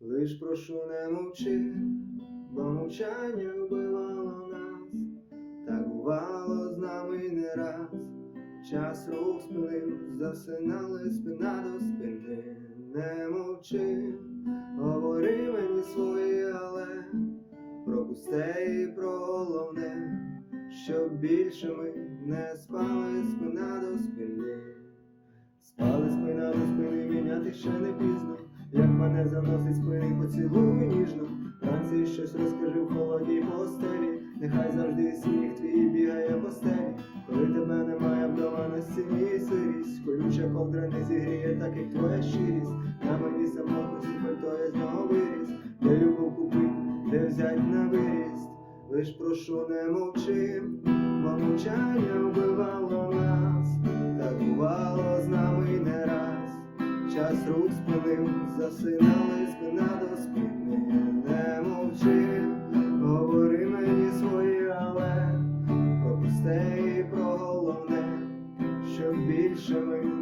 Лиш прошу не мовчи, бо мовчання вбивало нас, так бувало з нами не раз. Час рук спинив, засинали спина до спини, не мовчи, говори мені своє, але про пусте і про головне, щоб більше ми не спали спина до спини. Спали спина до спини, міняти ще не пізно, мене заносить спини, поцілуй ніжно. Вранці щось розкажи в холодній постелі, нехай завжди сміх твій бігає по стелі. Коли тебе немає вдома на стіні сирість, колюча ковдра не зігріє, так як твоя щирість. На мені самотності пальто я з нього виріс, де любов купить, де взять на виріст. Лиш прошу не мовчи, бо мовчання вбивало нас, так бувало з нами не раз. Час рук спинив, засинали спина до спини, не мовчи, говори мені своє, але про пусте і про головне, щоб більше ми